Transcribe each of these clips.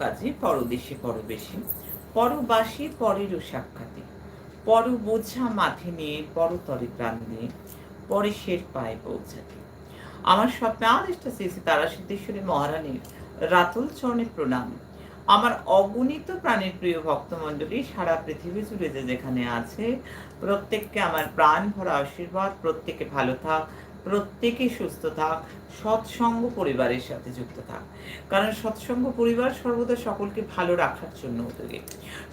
কাজে পরদেশে পরবেশী, পরবাসী পরেরও সাক্ষাতে। পর বোঝা মাথে নিয়ে পরতরে প্রাণ নিয়ে, পরে শের পায়ে পৌঁছাতে। আমার স্বপ্নে আদিষ্ট শ্রী শ্রী তারা সিদ্ধেশ্বরী মহারানীর রাতুল চরণে প্রণাম। আমার অগণিত প্রাণের প্রিয় ভক্তমণ্ডলী, সারা পৃথিবী জুড়ে যে যেখানে আছে, প্রত্যেককে আমার প্রাণ ভরা আশীর্বাদ, প্রত্যেকে ভালো থাক প্রত্যেকে সুস্থ থাক, সৎসঙ্গ পরিবারের সাথে যুক্ত থাক। কারণ সৎসঙ্গ পরিবার সর্বদা সকলকে ভালো রাখার জন্য উদ্যোগী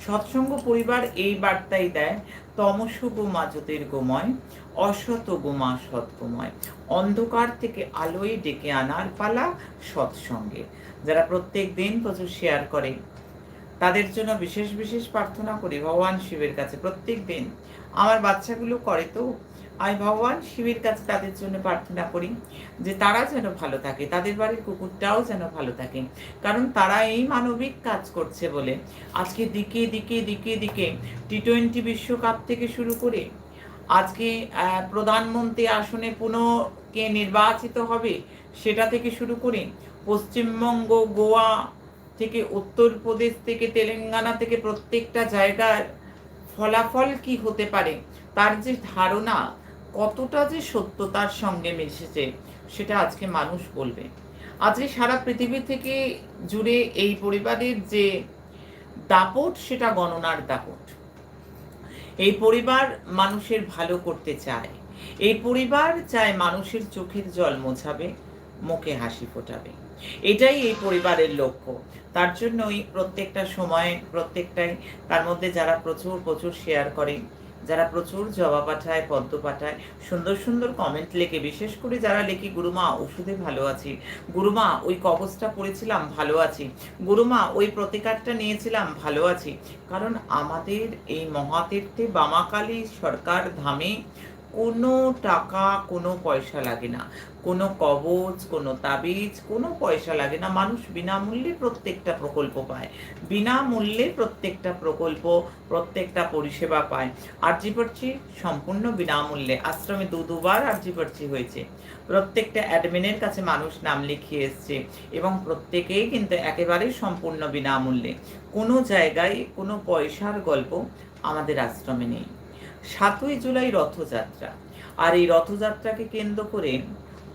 সৎসঙ্গ পরিবার এই বার্তাই দেয়, তমস গোমা জ্যোতির গোময় অসত গোমা সৎ গোময়। অন্ধকার থেকে আলোয় ডেকে আনার পালা সৎসঙ্গে। যারা প্রত্যেক দিন প্রচুর শেয়ার করে, তাদের জন্য বিশেষ বিশেষ প্রার্থনা করি, ভগবান শিবের কাছে প্রত্যেক দিন। আমার বাচ্চাগুলো করে তো আমি ভগবান শিবের কাছে তাদের জন্য প্রার্থনা করি যে তারা যেন ভালো থাকে, তাদের বাড়ির কুকুরটাও যেন ভালো থাকে। কারণ তারা এই মানবিক কাজ করছে বলে আজকে দিকে দিকে দিকে দিকে টি টোয়েন্টি বিশ্বকাপ থেকে শুরু করে আজকে প্রধানমন্ত্রী আসনে পুনঃ কে নির্বাচিত হবে সেটা থেকে শুরু করে পশ্চিমবঙ্গ, গোয়া থেকে উত্তরপ্রদেশ থেকে তেলেঙ্গানা থেকে প্রত্যেকটা জায়গার ফলাফল কি হতে পারে, তার যে ধারণা কতটা যে সত্যতার সঙ্গে মিশেছে, সেটা আজকে মানুষ বলবে। আজকে সারা পৃথিবী থেকে জুড়ে এই পরিবারের যে দাপট, সেটা গণনার দাপট। এই পরিবার মানুষের ভালো করতে চায়। এই পরিবার চায় মানুষের চোখের জল মোছাবে, মুখে হাসি ফোটাবে। এটাই এই পরিবারের লক্ষ্য। তার জন্যই প্রত্যেকটা সময়, প্রত্যেকটাই, তার মধ্যে যারা প্রচুর প্রচুর শেয়ার করে যারা প্রচুর জবা পাঠায়, পদ্ম পাঠায়, সুন্দর সুন্দর কমেন্ট লেখে। বিশেষ করে যারা লেখে, গুরুমা, ওষুধে ভালো আছি। গুরুমা, ওই কবচটা পড়েছিলাম, ভালো আছি। গুরুমা, ওই প্রতিকারটা নিয়েছিলাম, ভালো আছি। কারণ আমাদের এই মহাতীর্থে বামাকালী সরকার ধামে কোনো টাকা, কোনো পয়সা লাগে না। কোনো কবচ কোনো তাবিজ, কোনো পয়সা লাগে না। মানুষ বিনামূল্যে প্রত্যেকটা প্রকল্প পায়। বিনামূল্যে প্রত্যেকটা প্রকল্প, প্রত্যেকটা পরিষেবা পায়। আরজিপর্চি সম্পূর্ণ বিনামূল্যে। আশ্রমে দু, দুবার আরজিপর্চি হয়েছে। প্রত্যেকটা অ্যাডমিনের কাছে মানুষ নাম লিখিয়ে এসছে এবং প্রত্যেকেই কিন্তু একেবারেই সম্পূর্ণ বিনামূল্যে। কোনো জায়গায় কোনো পয়সার গল্প আমাদের আশ্রমে নেই। সাতই জুলাই রথযাত্রা। আর এই রথযাত্রাকে কেন্দ্র করে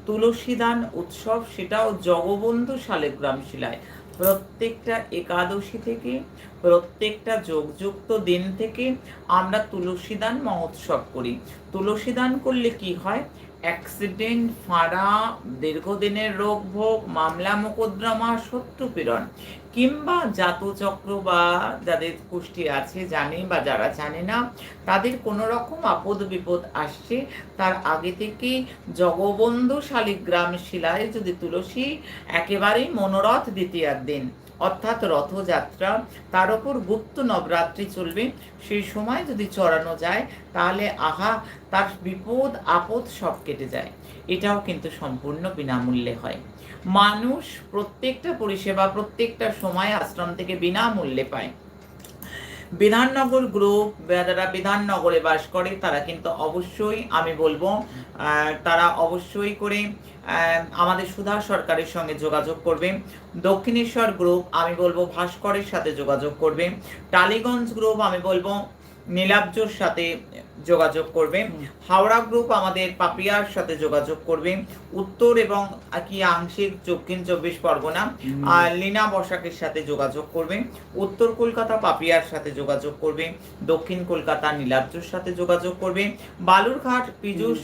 তুলসীদান উৎসব, সেটাও জগবন্ধু শালেগ্রাম শিলায়। প্রত্যেকটা একাদশী থেকে, প্রত্যেকটা যোগযুক্ত দিন থেকে আমরা তুলসীদান মহোৎসব করি। তুলসীদান করলে কি হয়? অ্যাক্সিডেন্ট, ফাঁড়া, দীর্ঘদিনের রোগ ভোগ মামলা, মোকদ্দমা শত্রু পীড়ন কিংবা জাতচক্র বা যাদের পুষ্টি আছে জানে বা যারা জানে না, তাদের কোনো রকম আপদ বিপদ আসছে, তার আগে থেকেই জগবন্ধু শালিগ্রাম শিলায় যদি তুলসী একেবারেই মনোরথ দ্বিতীয়ার দিন। অর্থাৎ রথযাত্রা, তার উপর গুপ্ত নবরাত্রি চলবে। সেই সময় যদি চড়ানো যায়, তাহলে আহা, তার বিপদ, আপদ সব কেটে যায়। এটাও কিন্তু সম্পূর্ণ বিনামূল্যে হয়। মানুষ প্রত্যেকটা পরিষেবা, প্রত্যেকটা সময় আশ্রম থেকে বিনামূল্যে পায়। বিধাননগর গ্রুপ যারা বিধাননগরে বাস করে, তারা কিন্তু অবশ্যই আমি বলব তারা অবশ্যই করে আমাদের সুধা সরকারের সঙ্গে যোগাযোগ করবে। দক্ষিণেশ্বর গ্রুপ আমি বলব ভাস্করের সাথে যোগাযোগ করবে। টালিগঞ্জ গ্রুপ আমি বলব নীলাব্জর সাথে যোগাযোগ করবে। হাওড়া গ্রুপ আমাদের পাপিয়ার সাথে যোগাযোগ করবে। উত্তর এবং কি আংশিক দক্ষিণ চব্বিশ পরগনা। আর লীনা বসাকের সাথে যোগাযোগ করবে। উত্তর কলকাতা পাপিয়ার সাথে যোগাযোগ করবে। দক্ষিণ কলকাতা নীলাব্জর সাথে যোগাযোগ করবে। বালুরঘাট পীযুষ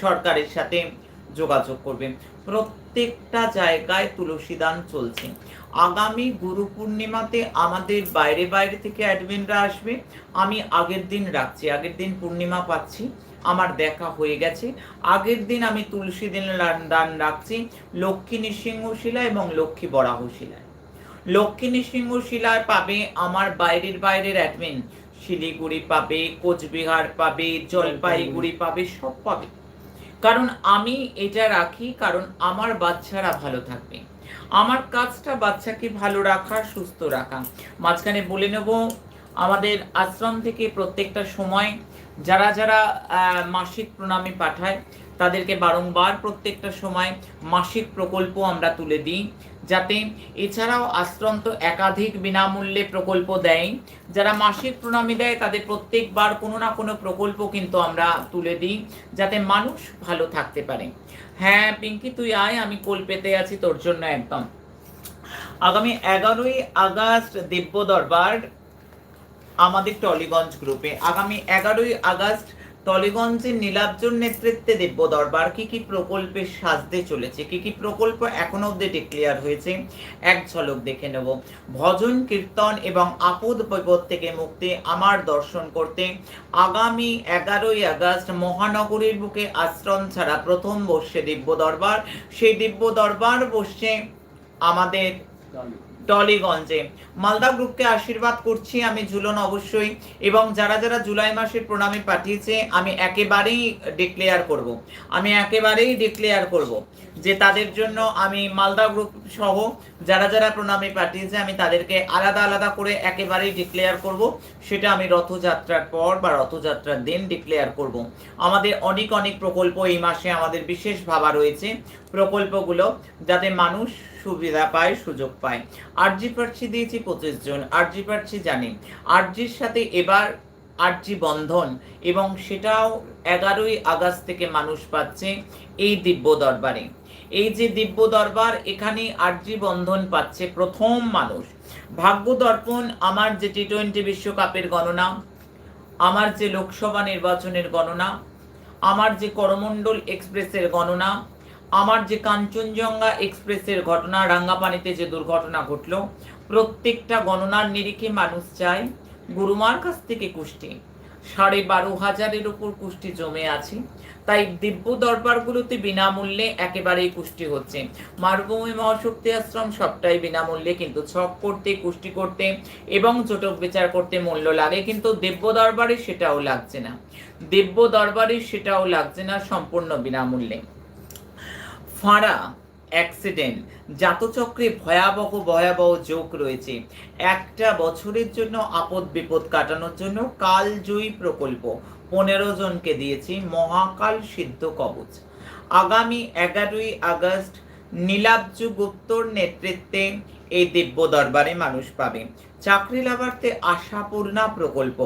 সরকারের সাথে যোগাযোগ করবে। প্রত্যেকটা জায়গায় তুলসী দান চলছে। আগামী গুরু পূর্ণিমাতে আমাদের বাইরে বাইরে থেকে অ্যাডমিনরা আসবে। আমি আগের দিন রাখছি, আগের দিন পূর্ণিমা পাচ্ছি, আমার দেখা হয়ে গেছে। আগের দিন আমি তুলসী দিন দান রাখছি, লক্ষ্মী নৃসিংহ শিলা এবং লক্ষ্মী বরাহ শিলায় লক্ষ্মী নৃসিংহ শিলায় পাবে, আমার বাইরের বাইরের অ্যাডমিন। শিলিগুড়ি পাবে, কোচবিহার পাবে, জলপাইগুড়ি পাবে, সব পাবে। কারণ আমি এটা রাখি, কারণ আমার বাচ্চারা ভালো থাকবে। আমার কাজটা বাচ্চাকে ভালো রাখা, সুস্থ রাখা। মাঝখানে বলে নেব, আমাদের আশ্রম থেকে প্রত্যেকটা সময় যারা যারা মাসিক প্রণামে পাঠায় তাদেরকে বারংবার প্রত্যেকটা সময় মাসিক প্রকল্প আমরা তুলে দিই, যাতে এছাড়াও আশ্রম তো একাধিক বিনামূল্যে প্রকল্প দেয়। যারা মাসিক প্রণামী দেয়, তাদের প্রত্যেকবার কোনো না কোনো প্রকল্প কিন্তু আমরা তুলে দিই, যাতে মানুষ ভালো থাকতে পারে। হ্যাঁ পিঙ্কি, তুই আয়, আমি কোল পেতে আছি তোর জন্য একদম। আগামী এগারোই আগস্ট দিব্য দরবার আমাদের টলিগঞ্জ গ্রুপে। আগামী এগারোই আগস্ট টলিগঞ্জের নীলাব্জর নেতৃত্বে দিব্য দরবার কি কি প্রকল্পে সাজতে চলেছে? কি কি প্রকল্প এখনও অব্দি ডিক্লেয়ার হয়েছে? এক ঝলক দেখে নেব। ভজন, কীর্তন এবং আপদ বিপদ থেকে মুক্তি আমার দর্শন করতে আগামী এগারোই আগস্ট মহানগরীর বুকে আশ্রম ছাড়া প্রথম বসছে দিব্য দরবার সেই দিব্য দরবার বসছে আমাদের টলিগঞ্জে মালদা গ্রুপকে আশীর্বাদ করছি আমি ঝুলন অবশ্যই, এবং যারা যারা জুলাই মাসের প্রণামে পাঠিয়েছে, আমি একেবারেই ডিক্লেয়ার করব। আমি একেবারেই ডিক্লেয়ার করব যে তাদের জন্য আমি মালদা গ্রুপ সহ যারা যারা প্রণামে পাঠিয়েছে, আমি তাদেরকে আলাদা আলাদা করে একেবারেই ডিক্লেয়ার করব। সেটা আমি রথযাত্রার পর বা রথযাত্রার দিন ডিক্লেয়ার করব। আমাদের অনেক অনেক প্রকল্প এই মাসে আমাদের বিশেষ ভাবা রয়েছে। প্রকল্পগুলো যাতে মানুষ সুবিধা পায়, সুযোগ পায়। আরজি প্রার্থী দিয়েছি পঁচিশ জন। আরজি প্রার্থী জানি। আরজির সাথে এবার আরজি বন্ধন এবং সেটাও এগারোই আগস্ট থেকে মানুষ পাচ্ছে এই দিব্য দরবারে। এই যে দিব্য দরবার, এখানে আরজি বন্ধন পাচ্ছে প্রথম মানুষ। ভাগ্য দর্পণ, আমার যে টি টোয়েন্টি বিশ্বকাপের গণনা, আমার যে লোকসভা নির্বাচনের গণনা, আমার যে করমণ্ডল এক্সপ্রেসের গণনা আমার যে কাঞ্চনজঙ্ঘা এক্সপ্রেসের ঘটনা, রাঙ্গাপানিতে যে দুর্ঘটনা ঘটলো, প্রত্যেকটা গণনার নিরিখে মানুষ চায় গুরুমার কাছ থেকে কুষ্টি। সাড়ে বারো হাজারের উপর কুষ্টি জমে আছে। তাই দিব্য দরবারগুলোতে বিনামূল্যে একেবারেই কুষ্টি হচ্ছে। মারুভূমি মহাশক্তি আশ্রম সবটাই বিনামূল্যে, কিন্তু ছক করতে, কুষ্টি করতে এবং চটক বিচার করতে মূল্য লাগে, কিন্তু দিব্য দরবারে সেটাও লাগছে না। দিব্য দরবারে সেটাও লাগছে না সম্পূর্ণ বিনামূল্যে। ফাঁড়া অ্যাক্সিডেন্ট জাতচক্রে ভয়াবহ ভয়াবহ যোগ রয়েছে। একটা বছরের জন্য আপদ বিপদ কাটানোর জন্য কালজয়ী প্রকল্প পনেরো জনকে দিয়েছি মহাকাল সিদ্ধ কবচ। আগামী এগারোই আগস্ট নীলাব্জ গুপ্তর নেতৃত্বে এই দিব্য দরবারে মানুষ পাবে। চাকরি লাভার্থে আশাপূর্ণা প্রকল্প।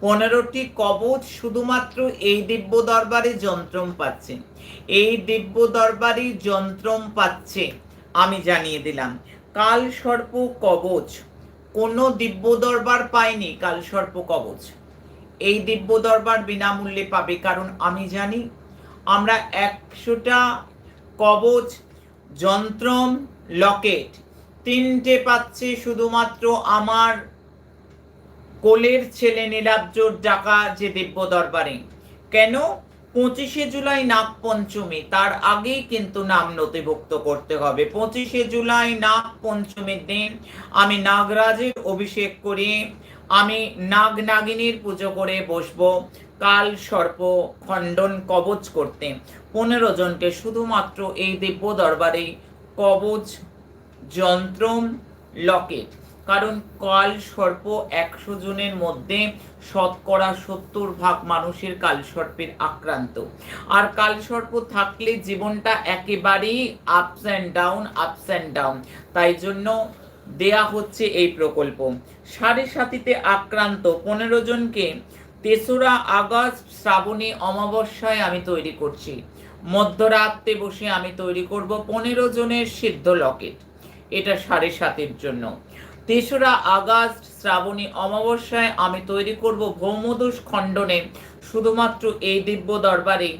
পনেরোটি কবচ শুধুমাত্র এই দিব্য দরবারে যন্ত্রম পাচ্ছে। এই দিব্য দরবারই যন্ত্রম পাচ্ছে, আমি জানিয়ে দিলাম। কাল সর্প কবচ। কোনো দিব্য দরবার পায়নি কাল সর্প কবচ। এই দিব্য দরবার বিনামূল্যে পাবে কারণ আমি জানি, আমরা একশোটা কবচ, যন্ত্রম, লকেট তিনটে পাচ্ছে শুধুমাত্র আমার কোলের ছেলে নীলাব্জোর ডাকা যে দিব্য দরবারে। কেন? পঁচিশে জুলাই নাগ পঞ্চমী, তার আগেই কিন্তু নাম নথিভুক্ত করতে হবে। পঁচিশে জুলাই নাগ পঞ্চমীর দিন আমি নাগরাজের অভিষেক করি, আমি নাগ নাগিনীর পুজো করে বসবো, কাল সর্প খণ্ডন কবচ করতে। পনেরো জনকে শুধুমাত্র এই দিব্য দরবারে কবচ যন্ত্রম লকেট কারণ কাল সর্প একশো জনের মধ্যে শতকরা সত্তর ভাগ মানুষের কাল সর্পের আক্রান্ত। আর কাল সর্প থাকলে জীবনটা একেবারেই ups and down ups and down তাই জন্য দেয়া হচ্ছে এই প্রকল্প। সাড়ে সাতিতে আক্রান্ত, পনেরো জনকে তেসরা আগস্ট শ্রাবণী অমাবস্যায় আমি তৈরি করছি। মধ্যরাত্রে বসে আমি তৈরি করব পনেরো জনের সিদ্ধ লকেট। এটা সাড়ে সাতের জন্য। তেসরা আগস্ট শ্রাবণী অমাবস্যায় আমি তৈরি করব ভৌমদোষ খণ্ডনে শুধুমাত্র এই দিব্য দরবারে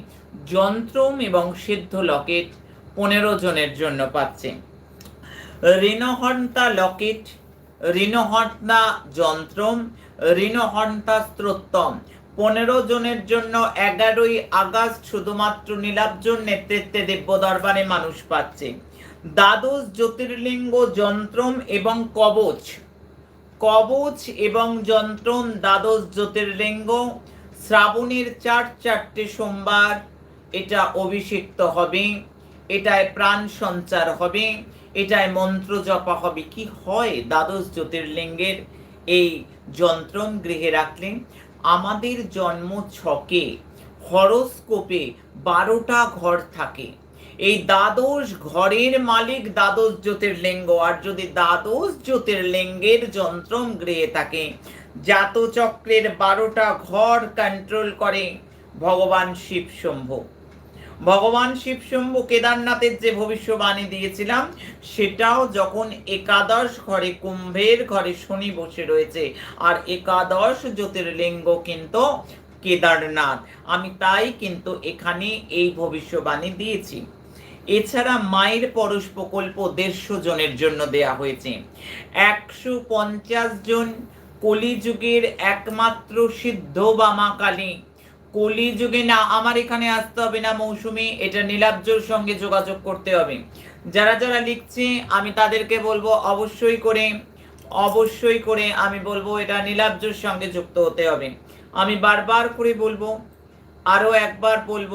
যন্ত্রম এবং সিদ্ধ লকেট পনেরো জনের জন্য পাচ্ছে। ঋণহন্তা লকেট, ঋণহন্তা যন্ত্রম, ঋণহন্তা স্ত্রোত্তম পনেরো জনের জন্য এগারোই আগস্ট শুধুমাত্র নীলাব্জর নেতৃত্বে দিব্য দরবারে মানুষ পাচ্ছে। দ্বাদশ জ্যোতির্লিঙ্গ যন্ত্রম এবং কবচ। কবচ এবং যন্ত্রম দ্বাদশ জ্যোতির্লিঙ্গ। শ্রাবণের চার চারটে সোমবার। এটা অভিষিক্ত হবে। এটায় প্রাণ সঞ্চার হবে। এটায় মন্ত্র জপা হবে। কি হয় দ্বাদশ জ্যোতির্লিঙ্গের এই যন্ত্রম গৃহে রাখলে? আমাদের জন্ম ছকে। হরস্কোপে বারোটা ঘর থাকে। এই দ্বাদশ ঘরের মালিক দ্বাদশ জ্যোতির্লিঙ্গ, আর যদি দ্বাদশ জ্যোতির্লিঙ্গের যন্ত্রম গৃহে থাকে, জাতচক্রের বারোটা ঘর কন্ট্রোল করে ভগবান শিব শম্ভু। ভগবান শিব শম্ভু কেদারনাথের যে ভবিষ্যবাণী দিয়েছিলাম, সেটাও যখন একাদশ ঘরে কুম্ভের ঘরে শনি বসে রয়েছে, আর একাদশ জ্যোতির্লিঙ্গ কিন্তু কেদারনাথ। আমি তাই কিন্তু এখানে এই ভবিষ্যবাণী দিয়েছি। এছাড়া মায়ের পরশ প্রকল্প দেড়শো জনের জন্য দেয়া হয়েছে। একশো পঞ্চাশ জন কলিযুগের একমাত্র সিদ্ধ বামা কালী কলিযুগে না, আমার এখানে আসতে হবে না মৌসুমি, এটা নীলাব্জর সঙ্গে যোগাযোগ করতে হবে। যারা যারা লিখছে, আমি তাদেরকে বলব অবশ্যই করে অবশ্যই করে আমি বলব এটা নীলাব্জর সঙ্গে যুক্ত হতে হবে। আমি বারবার করে বলব, আরও একবার বলব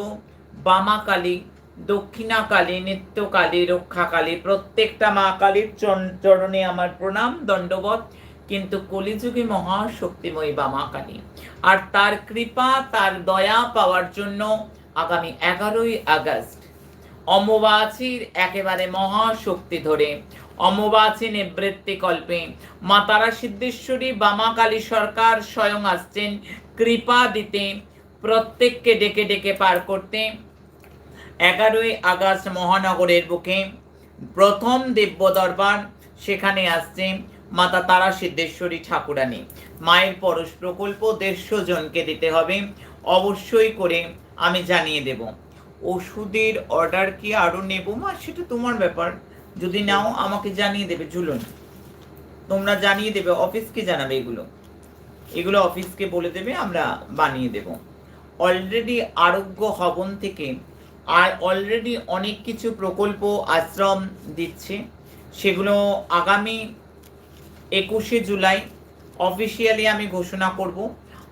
বামা কালী দক্ষিণা কালী নিত্য কালী রক্ষা কালী প্রত্যেকটা মা কালীর চরণ- আমার প্রণাম দণ্ডবত কিন্তু কলিযুগে মহাশক্তিময়ী বামা কালী। আর তার কৃপা, তার দয়া পাওয়ার জন্য আগামী এগারোই আগস্ট, অম্বুবাচীর একেবারে মহাশক্তি ধরে, অম্বুবাচী নিবৃত্তি কল্পে মা তারা সিদ্ধেশ্বরী বামা কালী সরকার স্বয়ং আসছেন কৃপা দিতে, প্রত্যেককে ডেকে ডেকে পার করতে। এগারোই আগস্ট মহানগরের বুকে প্রথম দিব্য দরবার সেখানে আসছে মাতা তারা সিদ্ধেশ্বরী ঠাকুরানী। মায়ের পরশ প্রকল্প দেড়শো জনকে দিতে হবে, অবশ্যই করে আমি জানিয়ে দেব। ওষুধের অর্ডার কি আরও নেব? মা, সেটা তোমার ব্যাপার। যদি নাও, আমাকে জানিয়ে দেবে, ঝুলুন। তোমরা জানিয়ে দেবে, অফিসকে জানাবে এগুলো। এগুলো অফিসকে বলে দেবে, আমরা বানিয়ে দেব। অলরেডি আরোগ্য হবন থেকে আর অলরেডি অনেক কিছু প্রকল্প, আশ্রম দিচ্ছে। সেগুলো আগামী একুশে জুলাই অফিসিয়ালি আমি ঘোষণা করব।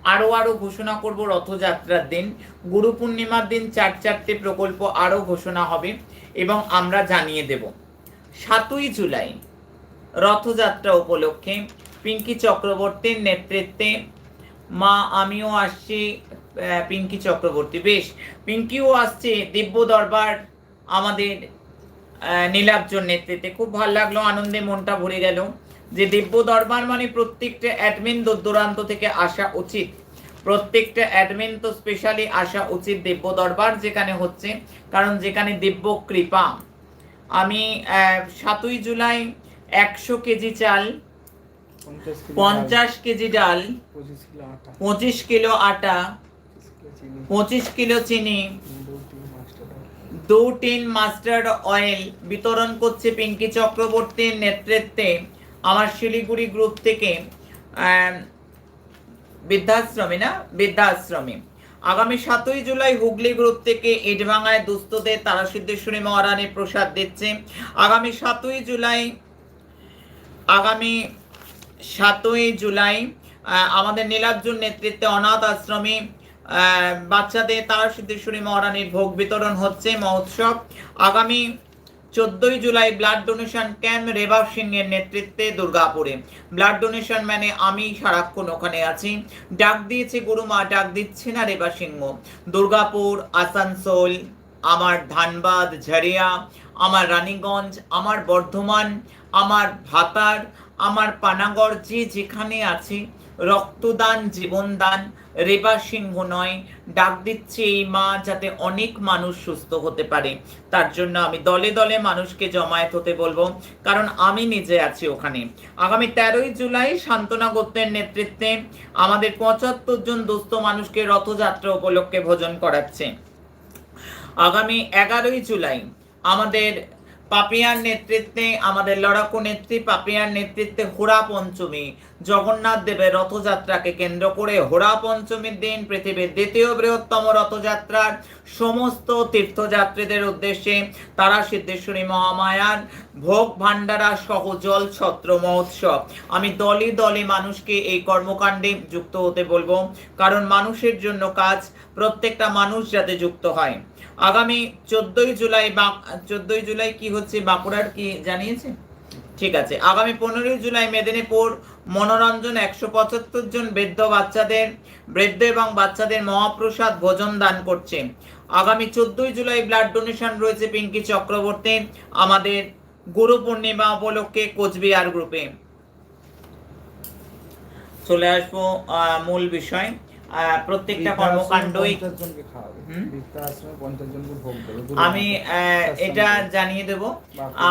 আরও আরও ঘোষণা করব রথযাত্রার দিন। গুরু পূর্ণিমার দিন চার চারটে প্রকল্প আরও ঘোষণা হবে এবং আমরা জানিয়ে দেব। সাতই জুলাই রথযাত্রা উপলক্ষে পিঙ্কি চক্রবর্তীর নেতৃত্বে মা আমিও আসছি পিঙ্কি চক্রবর্তী বেশ। পিঙ্কিও আসছে দিব্য দরবার আমাদের নীলাব্জর নেতৃত্বে। খুব ভালো লাগল আনন্দে মনটা ভরে গেল। যে দিব্য দরবার মানে প্রত্যেকটা অ্যাডমিন দূর দূরান্ত থেকে আসা উচিত। প্রত্যেকটা অ্যাডমিন তো স্পেশালি আসা উচিত দিব্য দরবার যেখানে হচ্ছে কারণ যেখানে দিব্য কৃপা। আমি সাতই জুলাই একশো কেজি চাল পঞ্চাশ কেজি ডাল ডাল, পঁচিশ কিলো আটা পঁচিশ কিলো চিনি। দু টিন মাস্টার্ড অয়েল বিতরণ করছে পিঙ্কি চক্রবর্তীর নেতৃত্বে আমার শিলিগুড়ি গ্রুপ থেকে বৃদ্ধাশ্রমে না? বৃদ্ধাশ্রমে। আগামী সাতই জুলাই হুগলি গ্রুপ থেকে ইটভাঙায় দুস্থদের তারা সিদ্ধেশ্বরী মহারানীর প্রসাদ দিচ্ছে। আগামী সাতই জুলাই, আগামী সাতই জুলাই আমাদের নীলার্জুন নেতৃত্বে অনাথ আশ্রমে বাচ্চাদের তারা সিদ্ধেশ্বরী মহারানীর ভোগ বিতরণ হচ্ছে মহোৎসব। আগামী চোদ্দই July blood donation camp Reba Singh এর নেতৃত্বে দুর্গাপুরে। ব্লাড ডোনেশন মানে আমি সারাক্ষণ ওখানে আছি। ডাক দিয়েছে গুরুমা, ডাক দিচ্ছে না রেবা সিংহ। দুর্গাপুর, আসানসোল, আমার ধানবাদ, ঝাড়িয়া, আমার রানীগঞ্জ, আমার বর্ধমান, আমার ভাতার, আমার পানাগড়, যে যেখানে আছে, রক্তদান, জীবনদান রেবা সিংহ নয়। ডাক দিচ্ছে এই মা যাতে অনেক মানুষ সুস্থ হতে পারে। তার জন্য আমি দলে দলে মানুষকে জমায়েত হতে বলব, কারণ আমি নিজে আছি ওখানে। আগামী তেরোই জুলাই সান্ত্বনা গোত্রের নেতৃত্বে আমাদের পঁচাত্তর জন দুস্থ মানুষকে রথযাত্রা উপলক্ষে ভোজন করাচ্ছে। আগামী এগারোই জুলাই আমাদের পাপিয়ার নেতৃত্বে, আমাদের লড়াকু নেত্রী পাপিয়ার নেতৃত্বে হোরা পঞ্চমী। জগন্নাথ দেবের রথযাত্রাকে কেন্দ্র করে হোরা পঞ্চমীর দিন পৃথিবীর দ্বিতীয় বৃহত্তম রথযাত্রার সমস্ত তীর্থযাত্রীদের উদ্দেশ্যে তারা সিদ্ধেশ্বরী মহামায়ার ভোগ ভান্ডারা সহ জল ছত্র মহোৎসব। আমি দলে দলে মানুষকে এই কর্মকাণ্ডে যুক্ত হতে বলব, কারণ মানুষের জন্য কাজ প্রত্যেকটা মানুষ যাতে যুক্ত হয়। আগামী চোদ্দই জুলাই বা, চোদ্দই জুলাই কি হচ্ছে, বাঁকুড়ার কি জানিয়েছে? ঠিক আছে, আগামী পনেরোই জুলাই মেদিনীপুর মনোরঞ্জন একশো পঁচাত্তর জন বৃদ্ধ বাচ্চাদের, বৃদ্ধ এবং বাচ্চাদের মহাপ্রসাদ ভোজন দান করছে। আগামী চোদ্দই জুলাই ব্লাড ডোনেশন রয়েছে পিঙ্কি চক্রবর্তী, আমাদের গুরু পূর্ণিমা উপলক্ষে কোচবিহার গ্রুপে। চলে আসব মূল বিষয়। প্রত্যেকটা কর্মকাণ্ডই আমি এটা জানিয়ে দেব।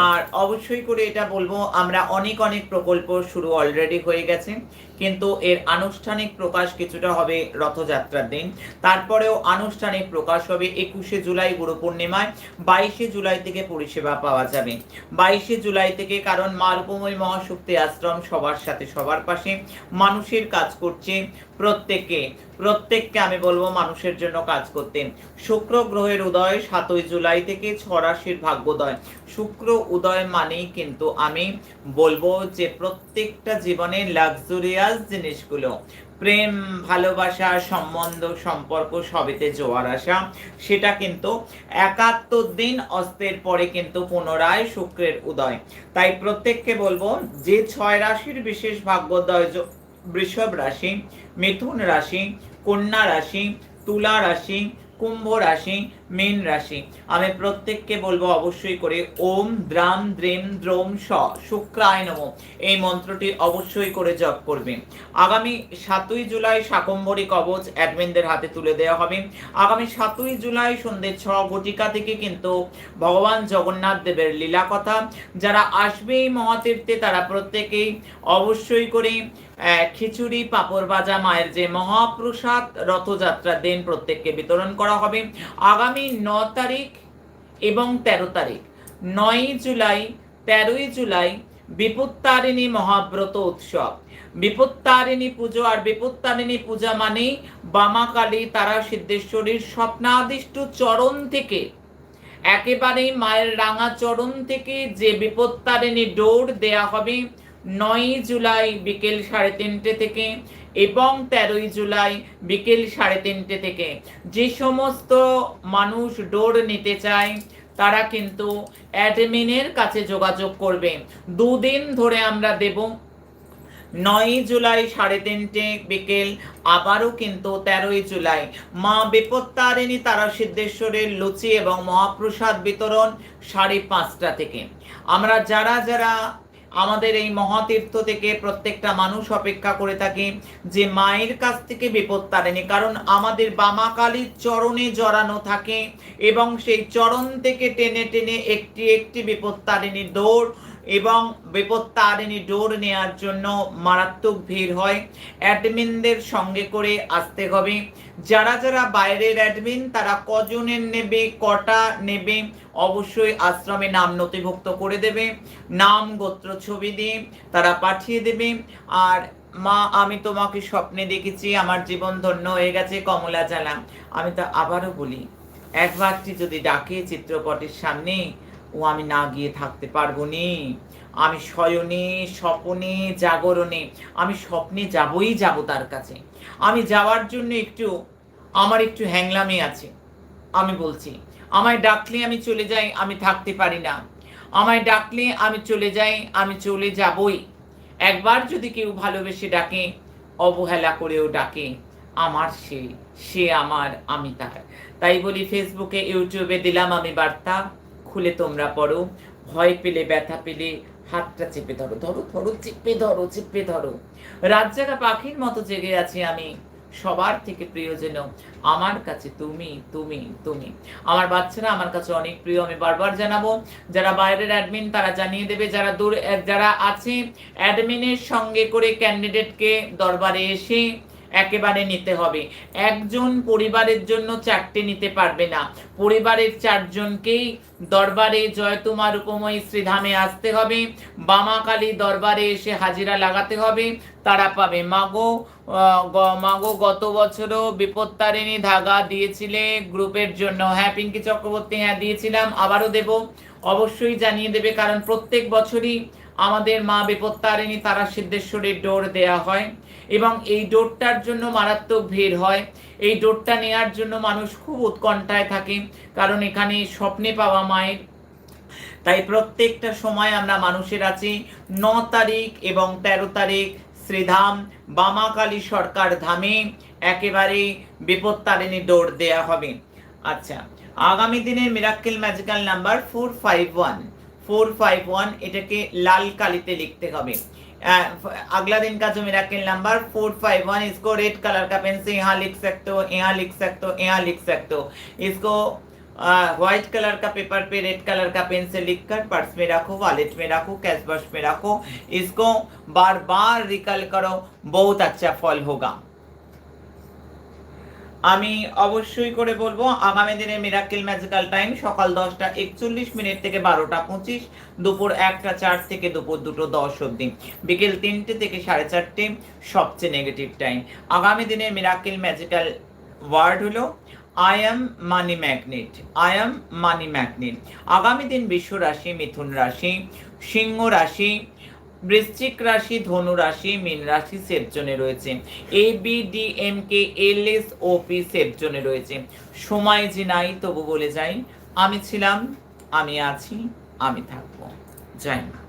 আর অবশ্যই করে এটা বলব আমরা অনেক অনেক প্রকল্প শুরু অলরেডি হয়ে গেছে কিন্তু এর আনুষ্ঠানিক প্রকাশ কিছুটা হবে রথযাত্রার দিন। তারপরেও আনুষ্ঠানিক প্রকাশ হবে একুশে জুলাই গুরু পূর্ণিমায় বাইশে জুলাই থেকে পরিষেবা পাওয়া যাবে। বাইশে জুলাই থেকে কারণ মা রূপময় মহাশক্তি আশ্রম সবার সাথে সবার পাশে মানুষের কাজ করছে প্রত্যেককে প্রত্যেককে আমি বলব মানুষের জন্য কাজ করতে। শুক্র গ্রহের উদয় সাতই জুলাই থেকে ছড়াশির ভাগ্যোদয়। শুক্র উদয় মানেই কিন্তু আমি বলব যে প্রত্যেকটা জীবনে লাক্সুরিয়াস জিনিসগুলো, প্রেম, ভালোবাসা, সম্বন্ধ, সম্পর্ক সবেতে জোয়ার আসা, সেটা কিন্তু একাত্তর দিন অস্তের পরে কিন্তু পুনরায় শুক্রের উদয়। তাই প্রত্যেককে বলব যে ছয় রাশির বিশেষ ভাগ্যোদয় বৃষভ রাশি মিথুন রাশি কন্যা রাশি তুলা রাশি কুম্ভ রাশি মীন রাশি। আমি প্রত্যেককে বলব অবশ্যই করে ওম দ্রাম দ্রেম দ্রোম স শুক্রায় নম। এই মন্ত্রটি অবশ্যই করে জপ করবেন আগামী সাতই জুলাই শাকম্ভরী কবচ অ্যাডমিনদের হাতে তুলে দেওয়া হবে। আগামী সাতই জুলাই সন্ধ্যে ছ ঘটিকা থেকে কিন্তু ভগবান জগন্নাথ দেবের লীলা কথা। যারা আসবে এই মহাতীর্থে তারা প্রত্যেকেই অবশ্যই করে খিচুড়ি, পাপড় ভাজা, মায়ের যে মহাপ্রসাদ, রথযাত্রার দিন প্রত্যেককে বিতরণ করা হবে। আগামী ন তারিখ এবং তেরো তারিখ। নয়ই জুলাই, তেরোই জুলাই বিপত্তারিণী মহাব্রত উৎসব। বিপত্তারিণী পুজো আর বিপত্তারিণী পূজা মানেই বামাকালী তারা সিদ্ধেশ্বরীর স্বপ্নাদিষ্ট চরণ থেকে, একেবারেই মায়ের রাঙা চরণ থেকে যে বিপত্তারিণী ডোর দেয়া হবে নয়ই জুলাই বিকেল সাড়ে তিনটে থেকে এবং তেরোই জুলাই বিকেল সাড়ে তিনটে থেকে। যে সমস্ত মানুষ ডোর নিতে চায়, তারা কিন্তু অ্যাডমিনের কাছে যোগাযোগ করবে। দুদিন ধরে আমরা দেব। নয়ই জুলাই সাড়ে তিনটে বিকেল আবারও কিন্তু তেরোই জুলাই। মা বিপত্তারিণী তারা সিদ্ধেশ্বরের লুচি এবং মহাপ্রসাদ বিতরণ সাড়ে পাঁচটা থেকে। আমরা যারা যারা আমাদের এই মহাতীর্থ থেকে প্রত্যেকটা মানুষ অপেক্ষা করে থাকে যে মায়ের কাছ থেকে বিপদ তারেনি কারণ আমাদের বামাকালীর চরণে জড়ানো থাকে এবং সেই চরণ থেকে টেনে টেনে একটি একটি বিপদ বিপত্তারিণী দৌড় এবং বিপত্তারিণী ডোর নেওয়ার জন্য মারাত্মক ভিড় হয়। অ্যাডমিনদের সঙ্গে করে আসতে হবে। যারা যারা বাইরের অ্যাডমিন, তারা কজনের নেবে, কটা নেবে, অবশ্যই আশ্রমে নাম নথিভুক্ত করে দেবে। নাম, গোত্র, ছবি দিয়ে তারা পাঠিয়ে দেবে। আর মা, আমি তোমাকে স্বপ্নে দেখেছি, আমার জীবন ধন্য হয়ে গেছে, কমলা জ্বালা। আমি তো আবারও বলি, একবারটি যদি ডাকে চিত্রপটের সামনে ও আমি না গিয়ে থাকতে পারব নি। আমি শয়নে স্বপনে, জাগরণে, আমি স্বপ্নে যাবই যাব তার কাছে। আমি যাওয়ার জন্য একটু, আমার একটু হ্যাংলামি আছে, আমি বলছি। আমায় ডাকলে আমি চলে যাই, আমি থাকতে পারি না। আমায় ডাকলে আমি চলে যাই, আমি চলে যাবই। একবার যদি কেউ ভালোবেসে ডাকে, অবহেলা করেও ডাকে, আমার সে সে আমার, আমি তার। তাই বলি ফেসবুকে ইউটিউবে দিলাম আমি বার্তা। খুলে তোমরা পড়ো। ভয় পেলে, ব্যথা পেলে হাতটা চেপে ধরো ধরো ধরো, চেপে ধরো চেপে ধরো। রাত জাগা পাখির মতো জেগে আছি আমি। সবার থেকে প্রিয় যেন আমার কাছে তুমি তুমি তুমি। আমার বাচ্চারা আমার কাছে অনেক প্রিয়, আমি বারবার জানাব। যারা বাইরের অ্যাডমিন তারা জানিয়ে দেবে। যারা দূর, যারা আছে অ্যাডমিনের সঙ্গে করে ক্যান্ডিডেটকে দরবারে এসে একেবারে নিতে হবে। একজন পরিবারের জন্য চারটে নিতে পারবে না। পরিবারের চারজনকেই দরবারে জয়তুমা রূপময়ী শ্রীধামে আসতে হবে। বামাকালী দরবারে এসে হাজিরা লাগাতে হবে। তারা পাবে। মাগো মাগো গত বছরও বিপত্তারিণী ধাগা দিয়েছিলে গ্রুপের জন্য। হ্যাঁ পিঙ্কি চক্রবর্তী হ্যাঁ দিয়েছিলাম, আবারও দেব। অবশ্যই জানিয়ে দেবে, কারণ প্রত্যেক বছরই আমাদের মা বিপত্তারিণী তারা সিদ্ধেশ্বরীর ডোর দেয়া হয়। এবং এই ডোরটার জন্য মারাত্মক ভিড় হয়। এই ডোরটা নেয়ার জন্য মানুষ খুব উৎকণ্ঠায় থাকে, কারণ এখানে স্বপ্নে পাওয়া মায়ের। তাই প্রত্যেকটা সময় আমরা মানুষের আছি। ন তারিখ এবং ১৩ তারিখ শ্রীধাম বামাকালী সরকার ধামে একেবারে বিপত্তারিণী ডোর দেয়া হবে। আচ্ছা আগামী দিনের miracle magical number four five one four five one এটাকে লাল কালিতে লিখতে হবে। अगला दिन का जो मेरा किल नंबर फोर फाइव वन इसको रेड कलर का पेन से यहाँ लिख सकते हो, यहाँ लिख सकते हो, यहाँ लिख सकते हो। इसको व्हाइट कलर का पेपर पे रेड कलर का पेन से लिख कर पर्स में रखो वॉलेट में रखो कैश बॉक्स में रखो। इसको बार बार रिकल करो, बहुत अच्छा फल होगा। আমি অবশ্যই করে বলব, আগামী দিনে মিরাক্কেল ম্যাজিক্যাল টাইম সকাল দশটা একচল্লিশ মিনিট থেকে বারোটা পঁচিশ, দুপুর একটা চার থেকে দুপুর দুটো দশ অবধি। বিকেল তিনটে থেকে সাড়ে চারটে সবচেয়ে নেগেটিভ টাইম আগামী দিনে মিরাক্কেল ম্যাজিক্যাল ওয়ার্ড হলো I am money magnet I am money magnet আগামী দিন বিশ্ব রাশি, মিথুন রাশি, সিংহ রাশি বৃশ্চিক রাশি, ধনু রাশি, মীন রাশি সেফ জোনে রয়েছে। A B D M K L S O P safe জোনে রয়েছে। সময় যে নাই, তবু বলে যাই, আমি ছিলাম, আমি আছি, আমি থাকব। যাই মা